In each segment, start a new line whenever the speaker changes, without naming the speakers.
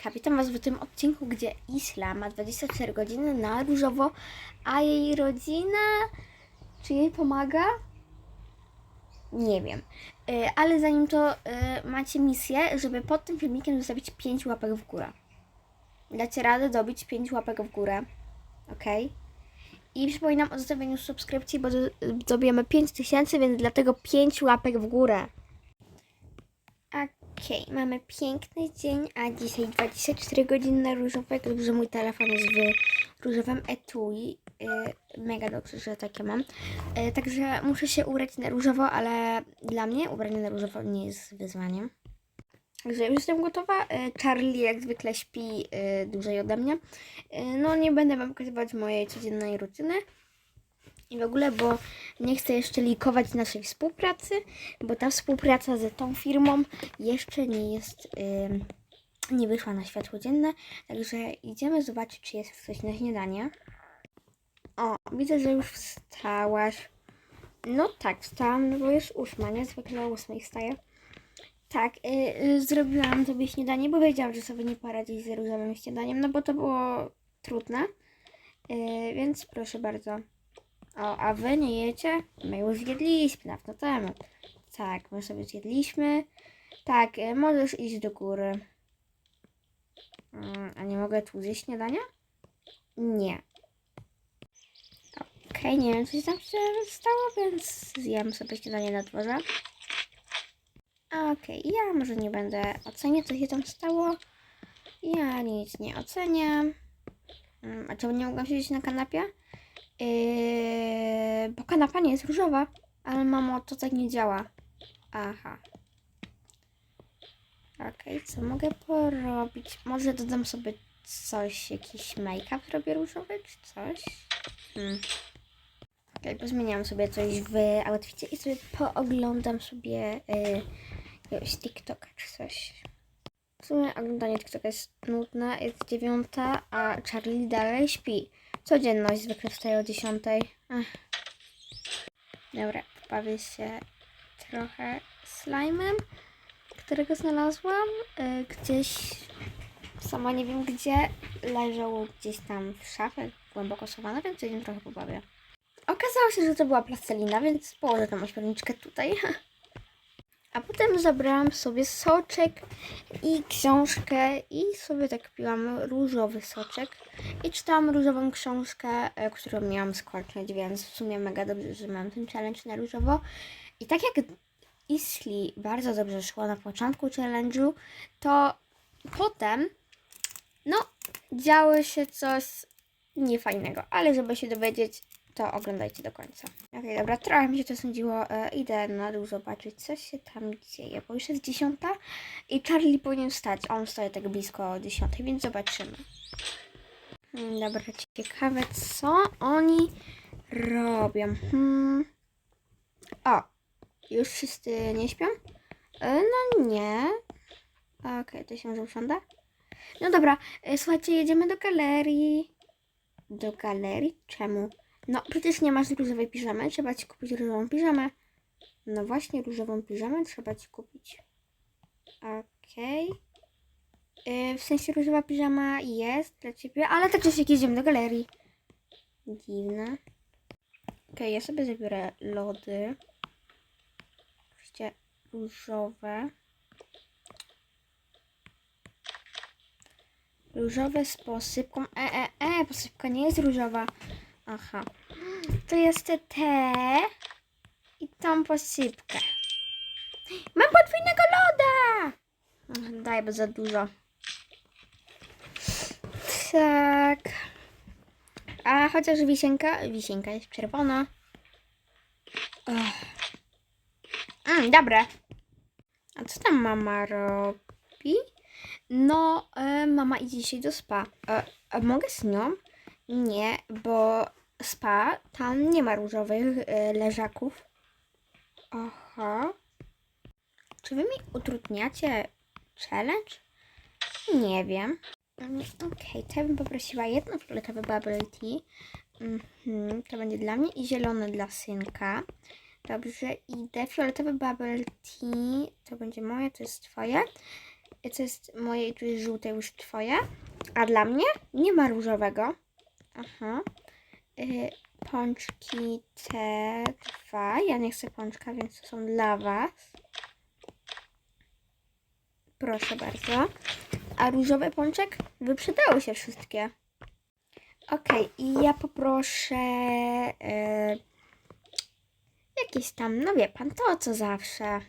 Hejka, witam Was w tym odcinku, gdzie Isla ma 24 godziny na różowo, a jej rodzina, czy jej pomaga? Nie wiem. Y, Ale zanim to y, macie misję, żeby pod tym filmikiem zostawić 5 łapek w górę. Dacie radę dobić 5 łapek w górę. Ok? I przypominam o zostawieniu subskrypcji, bo do- dobijemy 5000, więc dlatego 5 łapek w górę. Okej, mamy piękny dzień, a dzisiaj 24 godziny na różowego, że mój telefon jest w różowym etui. Yy, mega dobrze, że takie mam. Yy, także muszę się ubrać na różowo, ale dla mnie ubranie na różowo nie jest wyzwaniem. Także już jestem gotowa. Yy, Charlie jak zwykle śpi yy, dłużej ode mnie. Yy, no nie będę wam pokazywać mojej codziennej rutyny. I w ogóle, bo nie chcę jeszcze likować naszej współpracy, bo ta współpraca z tą firmą jeszcze nie jest, ym, nie wyszła na światło dzienne, także idziemy zobaczyć, czy jest coś na śniadanie. O, widzę, że już wstałaś. No tak, wstałam, no bo jest ósma, nie? Zwykle o ósmej wstaję. Tak, y, y, zrobiłam sobie śniadanie, bo wiedziałam, że sobie nie poradzić z różowym śniadaniem, no bo to było trudne. Y, więc proszę bardzo. O, a wy nie jecie? My już zjedliśmy dawno temu. Tak, my sobie zjedliśmy. Tak, e, możesz iść do góry. Mm, A nie mogę tu zjeść śniadania? Nie. Okej, nie wiem, co się tam się stało, więc zjem sobie śniadanie na dworze. Okej, ja może nie będę oceniać, co się tam stało. Ja nic nie oceniam. Mm, A czemu nie mogłam siedzieć na kanapie? Yy, bo kanapa nie jest różowa, ale mamo, to tak nie działa. Aha. Okej, co mogę porobić? Może dodam sobie coś, jakiś make-up zrobię różowy, czy coś? Hmm. Okej, pozmieniam sobie coś w outficie i sobie pooglądam sobie yy, jakiegoś TikToka czy coś. W sumie oglądanie TikToka jest nudne, jest dziewiąta, a Charlie dalej śpi. Codzienność zwykle wstaje o 10. Ech. Dobra, bawię się trochę slime'em, którego znalazłam y, gdzieś, sama nie wiem gdzie, leżał gdzieś tam w szafie, głęboko schowane, więc się trochę pobawię. Okazało się, że to była plastelina, więc położę tam ośmiorniczkę tutaj. A potem zabrałam sobie soczek i książkę i sobie tak piłam różowy soczek i czytałam różową książkę, e, którą miałam skończyć, więc w sumie mega dobrze, że mam ten challenge na różowo. I tak jak Isli bardzo dobrze szło na początku challenge'u, to potem, no, działo się coś niefajnego, ale żeby się dowiedzieć, to oglądajcie do końca. Okej, dobra, trochę mi się to sądziło. E, idę na dół zobaczyć, co się tam dzieje, bo już jest dziesiąta i Charlie powinien wstać. On stoi tak blisko dziesiątej, więc zobaczymy. Hmm, Dobra, ciekawe, co oni robią. Hmm. O, już wszyscy nie śpią? E, No nie. Okej, to się może usiądę. No dobra, e, słuchajcie, jedziemy do galerii. Do galerii? Czemu? No, przecież nie masz różowej piżamy, trzeba ci kupić różową piżamę. No właśnie, różową piżamę trzeba ci kupić. Okej. Yy, w sensie różowa piżama jest dla ciebie, ale tak czy siak jedziemy do galerii. Dziwne. Okej, ja sobie zabiorę lody. Oczywiście różowe. Różowe z posypką. E, e, e, posypka nie jest różowa. Aha. To jest te i tą posypkę. Mam podwójnego loda! Daj, bo za dużo. Tak. A chociaż wisienka, wisienka jest czerwona. Mm, dobre. A co tam mama robi? No, e, mama idzie dzisiaj do spa. E, mogę z nią? Nie, bo spa tam nie ma różowych e, leżaków. Aha. Czy wy mi utrudniacie challenge? Nie wiem. Mm, Okej, to ja bym poprosiła jedno fioletowe bubble tea. Mhm, to będzie dla mnie i zielone dla synka. Dobrze, idę. Fioletowe bubble tea to będzie moje, to jest twoje. co jest moje i tu jest żółte już twoje. A dla mnie nie ma różowego. Aha. Y, pączki te dwa. Ja nie chcę pączka, więc to są dla was. Proszę bardzo. A różowy pączek? Wyprzedały się wszystkie. Okej, i ja poproszę y, jakieś tam, no wie pan, to co zawsze.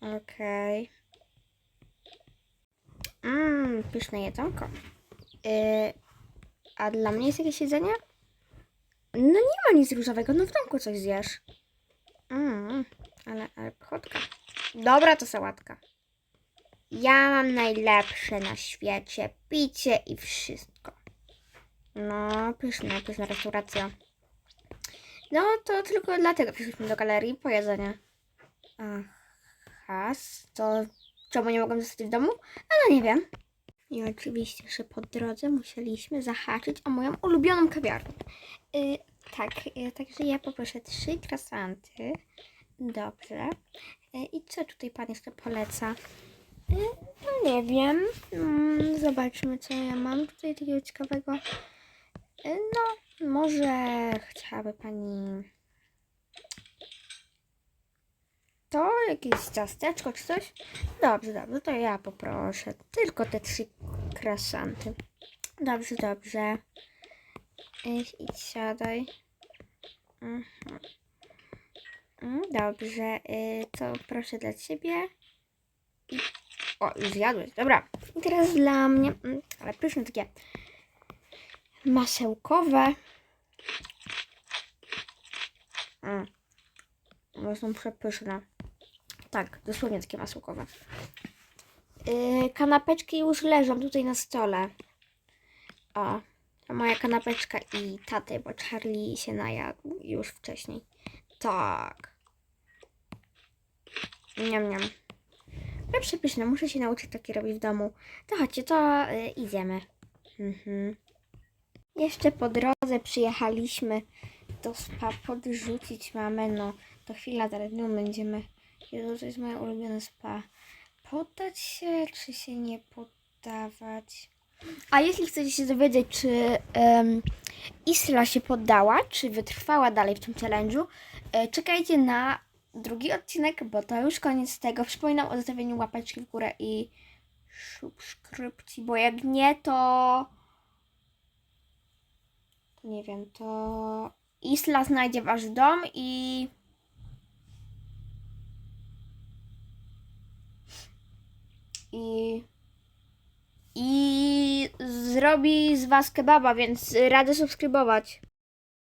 Okej. Mmm, pyszne jedzonko. Y, a dla mnie jest jakieś jedzenie? No nie ma nic różowego, no w domku coś zjesz. Mm, ale, ale pychotka. Dobra, to sałatka. Ja mam najlepsze na świecie picie i wszystko. No, pyszna, pyszna restauracja. No, to tylko dlatego przyszliśmy do galerii po jedzenie. Aha, to czemu nie mogłam zostać w domu? A no nie wiem. I oczywiście, że po drodze musieliśmy zahaczyć o moją ulubioną kawiarnię. Y, tak, y, także ja poproszę trzy krasanty. Dobrze. Y, I co tutaj pan jeszcze poleca? Y, no nie wiem. Mm, zobaczmy, co ja mam tutaj takiego ciekawego. No, może chciałaby pani to jakieś ciasteczko czy coś? Dobrze, dobrze, to ja poproszę tylko te trzy krasanty. Dobrze, dobrze. Idź, idź, siadaj. Mm, Dobrze, y, to proszę dla ciebie. O, już zjadłeś, dobra. I teraz dla mnie, mm, ale pyszne takie masełkowe. Mm. One są przepyszne. Tak, dosłownie takie masełkowe. Yy, kanapeczki już leżą tutaj na stole. O, moja kanapeczka i taty, bo Charlie się najadł już wcześniej. Tak. Niam, niam. Ale przepyszne, muszę się nauczyć takie robić w domu. To chodźcie, to yy, idziemy. Mhm. Jeszcze po drodze przyjechaliśmy do spa podrzucić mamę, no to chwila, zaraz no będziemy. Jezu, to jest moje ulubione spa. Poddać się, czy się nie poddawać? A jeśli chcecie się dowiedzieć, czy em, Isla się poddała, czy wytrwała dalej w tym challenge'u, e, czekajcie na drugi odcinek, bo to już koniec tego. Przypominam o zostawieniu łapeczki w górę i subskrypcji, bo jak nie, to nie wiem, to Isla znajdzie wasz dom i i i zrobi z was kebaba, więc radzę subskrybować.